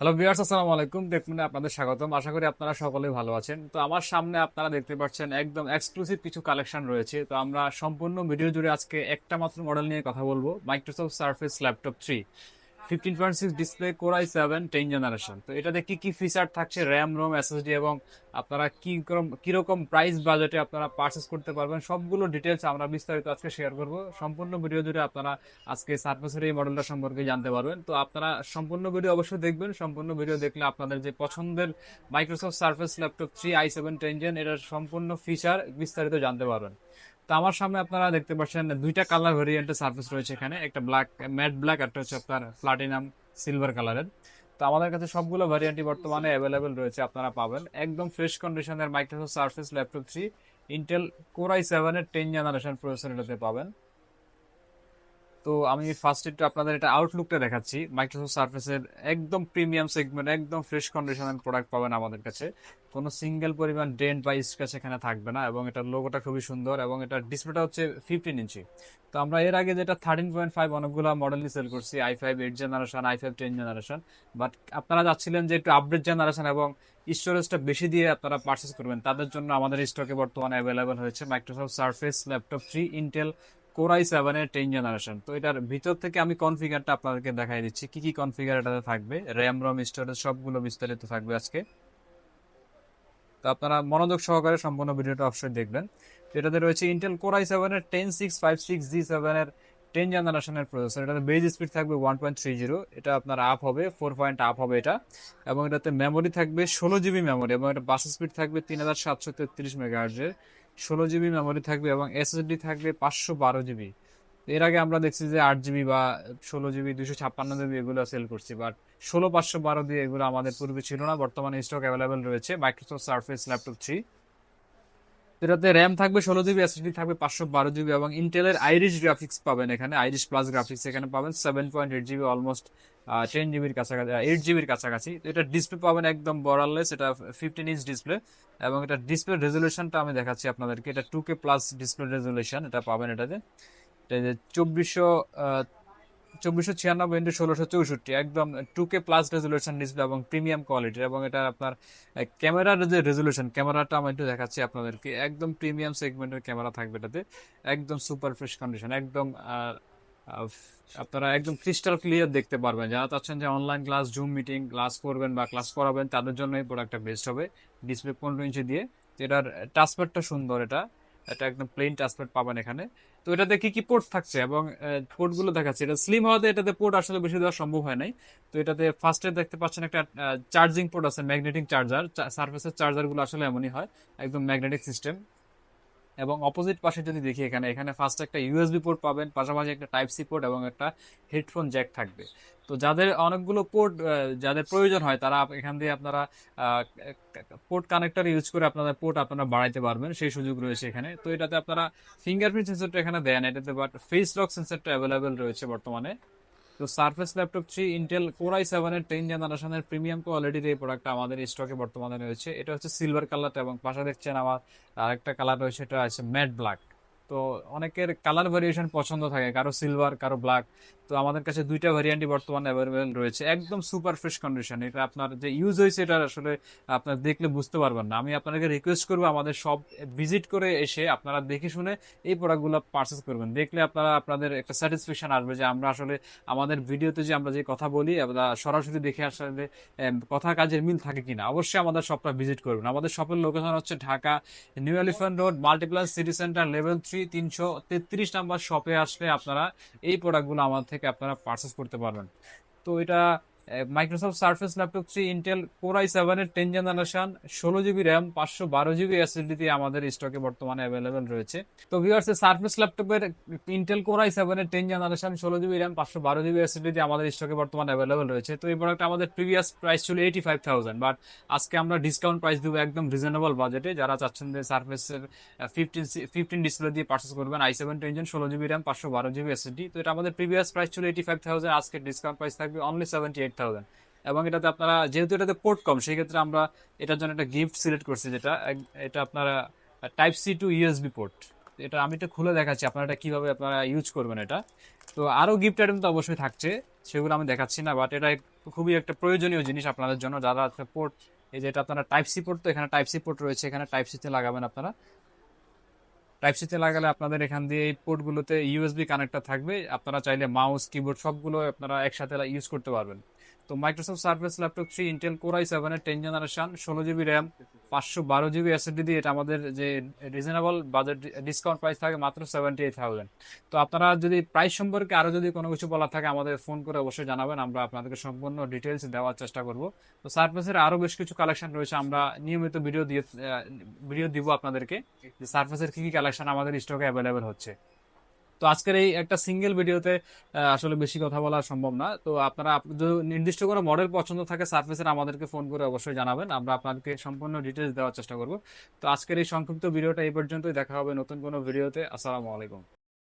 Hello viewers আসসালামু আলাইকুম। দেখুন, আপনাদের স্বাগতম। আশা করি আপনারা সকলে ভালো আছেন। তো আমার সামনে আপনারা দেখতে পাচ্ছেন একদম এক্সক্লুসিভ কিছু কালেকশন রয়েছে। তো আমরা সম্পূর্ণ ভিডিও জুড়ে আজকে একটা মাত্র মডেল নিয়ে কথা বলব Microsoft Surface laptop three fifteen point six display core i seven ten generation তো এটাতে কি কি ফিচার থাকছে? র্যাম রোম এসএসডি এবং আপনারা কি রকম- কীরকম প্রাইস বাজেটে আপনারা পারচেস করতে পারবেন? সবগুলো ডিটেলস আমরা বিস্তারিত আজকে শেয়ার করব। সম্পূর্ণ ভিডিও জুড়ে আপনারা আজকে সার্ফেসের এই মডেলটা সম্পর্কে জানতে পারবেন। তো আপনারা সম্পূর্ণ ভিডিও অবশ্যই দেখবেন। সম্পূর্ণ ভিডিও দেখলে আপনাদের যে পছন্দের Microsoft Surface laptop three i seven ten gen এটার সম্পূর্ণ ফিচার বিস্তারিত জানতে পারবেন। তো আমার সামনে আপনারা দেখতে পাচ্ছেন দুইটা কালার ভেরিয়েন্টের সার্ফেস রয়েছে এখানে। একটা ব্ল্যাক ম্যাট ব্ল্যাক একটা হচ্ছে আপনার প্লাটিনাম সিলভার কালারের তো আমাদের কাছে সবগুলো ভ্যারিয়েন্টই বর্তমানে অ্যাভেলেবেল রয়েছে, আপনারা পাবেন। একদম ফ্রেশ কন্ডিশনের Microsoft Surface laptop three Intel core i সেভেনের টেন জেনারেশন প্রসেসর এটাতে পাবেন। তো আমি ফার্স্ট একটু আপনাদের এটা আউটলুকটা দেখাচ্ছি। মাইক্রোসফট সার্ফেসের একদম প্রিমিয়াম সেগমেন্ট একদম ফ্রেশ কন্ডিশনের প্রোডাক্ট পাবেন আমাদের কাছে। কোনো সিঙ্গেল পরিমাণ ডেন্ট বা স্ক্র্যাচ এখানে থাকবে না এবং এটার লোগোটা খুবই সুন্দর এবং এটার ডিসপ্লেটা হচ্ছে ফিফটিন ইঞ্চি তো আমরা এর আগে যেটা থার্টিন পয়েন্ট ফাইভ অনেকগুলো মডেলই সেল করছি i five eight generation i five ten generation but আপনারা যাচ্ছিলেন যে একটু আপডেট জেনারেশন এবং স্টোরেজটা বেশি দিয়ে আপনারা পারচেস করবেন। তাদের জন্য আমাদের স্টকে বর্তমানে অ্যাভেলেবেল হয়েছে Microsoft Surface laptop three Intel core i সেভেনের টেন জেনারেশন তো এটার ভিতর থেকে আমি কনফিগারটা আপনাদেরকে দেখাই দিচ্ছি। কি কি কনফিগার এটাতে থাকবে? র্যাম রম স্টোরেজ সবগুলো বিস্তারিত থাকবে আজকে। তো আপনারা মনোযোগ সহকারে সম্পূর্ণ ভিডিওটা অবশ্যই দেখবেন। এটাতে রয়েছে ইন্টেল কোরাই সেভেনের ten six five six G সেভেনের টেন জেনারেশনের প্রসেসর এটাতে বেজ স্পিড থাকবে ওয়ান পয়েন্ট থ্রি জিরো এটা আপনার আপ হবে ফোর পয়েন্ট আপ হবে এটা। এবং এটাতে মেমোরি থাকবে ষোলো জিবি মেমোরি এবং এটা বাস স্পিড থাকবে তিন হাজার সাতশো তেত্রিশ মেগাহার্জের ষোলো জিবি মেমোরি থাকবে এবং এসএসডি থাকবে পাঁচশো বারো জিবি। এর আগে আমরা দেখছি যে আট জিবি বা ষোলো জিবি, দুশো ছাপ্পান্ন জিবি এগুলো সেল করছি। বাট ষোলো পাঁচশো বারো দিয়ে এগুলো আমাদের পূর্বে ছিল না, বর্তমানে স্টক অ্যাভেলেবেল রয়েছে। মাইক্রোসফট সার্ফেস ল্যাপটপ থ্রি এটাতে র্যাম থাকবে ষোলো জিবি এসএসডি থাকবে পাঁচশো বারো জিবি এবং ইন্টেলের আইরিশ গ্রাফিক্স পাবেন এখানে আইরিশ প্লাস গ্রাফিক্স এখানে পাবেন seven point eight GB almost ten জিবির কাছাকাছি এইট জিবির কাছাকাছি। তো এটা ডিসপ্লে পাবেন একদম বরাললেস এটা ফিফটিন ইঞ্চ ডিসপ্লে এবং এটা ডিসপ্লে রেজলিউশনটা আমি দেখাচ্ছি আপনাদেরকে। এটা two K plus display resolution এটা পাবেন এটাতে। চব্বিশশো চব্বিশশো ছিয়ানব্বই ইন্টু ষোলোশো চৌষট্টি, একদম two K plus resolution display এবং প্রিমিয়াম কোয়ালিটির এবং এটা আপনার ক্যামেরার যে রেজলিউশন ক্যামেরাটা আমি একটু দেখাচ্ছি আপনাদেরকে। একদম প্রিমিয়াম সেগমেন্টের ক্যামেরা থাকবে এটাতে। একদম সুপার ফ্রেশ কন্ডিশন একদম আপনারা একদম ক্রিস্টাল ক্লিয়ার দেখতে পারবেন। যারা চাচ্ছেন যে online class zoom meeting class করবেন বা ক্লাস করাবেন, তাদের জন্য এই প্রোডাক্টটা বেস্ট হবে। ডিসপ্লে পনেরো ইঞ্চি দিয়ে। এটার টাচপ্যাডটা সুন্দর এটা। এটা একদম প্লেন ট্রান্সপোর্ট পাবেন এখানে। তো এটাতে কি কি পোর্ট থাকছে? এবং পোর্টগুলো দেখাচ্ছে। এটা স্লিম হওয়াতে এটাতে পোর্ট আসলে বেশি দেওয়া সম্ভব হয় নাই। তো এটাতে ফার্স্টে দেখতে পাচ্ছেন একটা চার্জিং পোর্ট আছে ম্যাগনেটিক চার্জার সার্ফেসের চার্জারগুলো আসলে এমনই হয়। একদম ম্যাগনেটিক সিস্টেম এবং অপোজিট পাশে যদি দেখি এখানে এখানে ফার্স্ট একটা ইউএসবি পোর্ট পাবেন, পাশাপাশি একটা টাইপ সি পোর্ট এবং একটা হেডফোন জ্যাক থাকবে। তো যাদের অনেকগুলো পোর্ট যাদের প্রয়োজন হয়, তারা এখান দিয়ে আপনারা পোর্ট কানেক্টর ইউজ করে আপনাদের পোর্ট আপনারা বাড়াইতে পারবেন, সেই সুযোগ রয়েছে এখানে। তো এটাতে আপনারা ফিঙ্গারপ্রিন্ট সেন্সরটা এখানে দেন, এটাতে বাট ফেস লক সেন্সরটা অ্যাভেলেবেল রয়েছে বর্তমানে। তো Surface laptop three Intel core i সেভেনের টেন জেনারেশনের প্রিমিয়াম কোয়ালিটির এই প্রোডাক্ট আমাদের স্টকে বর্তমানে রয়েছে। এটা হচ্ছে সিলভার কালারটা এবং পাশে দেখছেন আমার আরেকটা কালার রয়েছে, এটা আছে ম্যাট ব্ল্যাক তো অনেকের কালার ভেরিয়েশন পছন্দ থাকে, কারও সিলভার কারও ব্ল্যাক তো আমাদের কাছে দুইটা ভ্যারিয়েন্টই বর্তমানে অ্যাভেলেবেল রয়েছে। একদম সুপার ফ্রেশ কন্ডিশন এটা আপনার যে ইউজ হয়েছে এটা আসলে আপনার দেখলে বুঝতে পারবেন না। আমি আপনাদেরকে রিকোয়েস্ট করব আমাদের সব ভিজিট করে এসে আপনারা দেখে শুনে এই প্রোডাক্টগুলো পারচেস করবেন। দেখলে আপনারা আপনাদের একটা স্যাটিসফ্যাকশন আসবে যে আমরা আসলে আমাদের ভিডিওতে যে আমরা যে কথা বলি, আমরা সরাসরি দেখে আসলে কথা কাজের মিল থাকে কিনা, অবশ্যই আমাদের শপটা ভিজিট করবেন। আমাদের শপের লোকেশন হচ্ছে Dhaka New Elephant Road multiplus city centre level three তিনশো তেত্রিশ নাম্বার শপে আসলে আপনারা এই প্রোডাক্টগুলো আমার থেকে আপনারা পারচেস করতে পারবেন। তো এটা Microsoft Surface laptop three Intel core i সেভেনের টেন জেনারেশন ষোলো জিবি র্যাম পাঁচশো বারো জিবি এসএসডি আমাদের স্টকে বর্তমানে অ্যাভেলেবেল রয়েছে। তো ভিউয়ার্স সার্ফেস ল্যাপটপের ইন্টেল কোরাই সেভেনের টেন জেনারেশন ষোলো জিবি র্যাম পাঁচশো বারো জিবি এসএসডি আমাদের স্টকে বর্তমানে অ্যাভেলেবেল রয়েছে। তো এই প্রোডাক্ট আমাদের প্রিভিয়াস প্রাইস ছিল এইটি ফাইভ থাউজেন্ড বাট আজকে আমরা ডিসকাউন্ট প্রাইস দেবো একদম রিজনেবল বাজেটে যারা চাচ্ছেন যে সার্ফেসের ফিফটিন ফিফটিন ডিসপ্লে দিয়ে পারচেস করবেন আই সেভেন টেনশন ষোলো জিবি র্যাম পাঁচশো বারো জিবি এসএসডি তো এটা আমাদের প্রিভিয়াস প্রাইস ছিল এইটি ফাইভ থাউজেন্ড আজকে ডিসকাউন্ট প্রাইস থাকবে অনলি সেভেন্টি এইট থাউজেন্ড এবং এটাতে আপনারা, যেহেতু এটাতে পোর্ট কম সেই ক্ষেত্রে আমরা এটার জন্য একটা গিফট সিলেক্ট করছি যেটা এটা আপনারা type C to USB port এটা আমি এটা খুলে দেখাচ্ছি, আপনারা এটা কীভাবে আপনারা ইউজ করবেন এটা। তো আরও গিফট আইটেম তো অবশ্যই থাকছে, সেগুলো আমি দেখাচ্ছি না বাট এটা খুবই একটা প্রয়োজনীয় জিনিস আপনাদের জন্য। যারা আছে পোর্ট এই যেটা আপনারা টাইপ সি পোর্ট তো, এখানে টাইপ সি পোর্ট রয়েছে, এখানে টাইপ সিতে লাগাবেন আপনারা। টাইপ সিতে লাগালে আপনাদের এখান দিয়ে এই পোর্টগুলোতে ইউএসবি কানেক্টর থাকবে। আপনারা চাইলে মাউস কিবোর্ড সবগুলো আপনারা একসাথে ইউজ করতে পারবেন। তো Microsoft Surface laptop three Intel core i সেভেনের টেন জেনারেশন ষোলো জিবি র্যাম পাঁচশো বারো জিবি এসএসডি দিয়ে এটা আমাদের যে রিজনেবল বাজেট ডিসকাউন্ট প্রাইস থাকে মাত্র সেভেন্টি এইট থাউজেন্ড তো আপনারা যদি প্রাইস সম্পর্কে আরও যদি কোনো কিছু বলার থাকে আমাদের ফোন করে অবশ্যই জানাবেন, আমরা আপনাদেরকে সম্পূর্ণ ডিটেলস দেওয়ার চেষ্টা করব। তো সার্ফেসের আরও বেশ কিছু কালেকশন রয়েছে, আমরা নিয়মিত ভিডিও দিয়ে ভিডিও দিব আপনাদেরকে যে সার্ফেসের কি কি কালেকশন আমাদের স্টকে অ্যাভেলেবেল হচ্ছে। তো আজকের এই একটা সিঙ্গেল ভিডিওতে আসলে বেশি কথা বলা সম্ভব না। তো আপনারা যদি নির্দিষ্ট কোনো মডেল পছন্দ থাকে সার্ফেসের আমাদেরকে ফোন করে অবশ্যই জানাবেন। আমরা আপনাদেরকে সম্পূর্ণ ডিটেলস দেওয়ার চেষ্টা করব। তো আজকের এই সংক্ষিপ্ত ভিডিওটা এই পর্যন্তই। দেখা হবে নতুন কোনো ভিডিওতে আসসালামু আলাইকুম।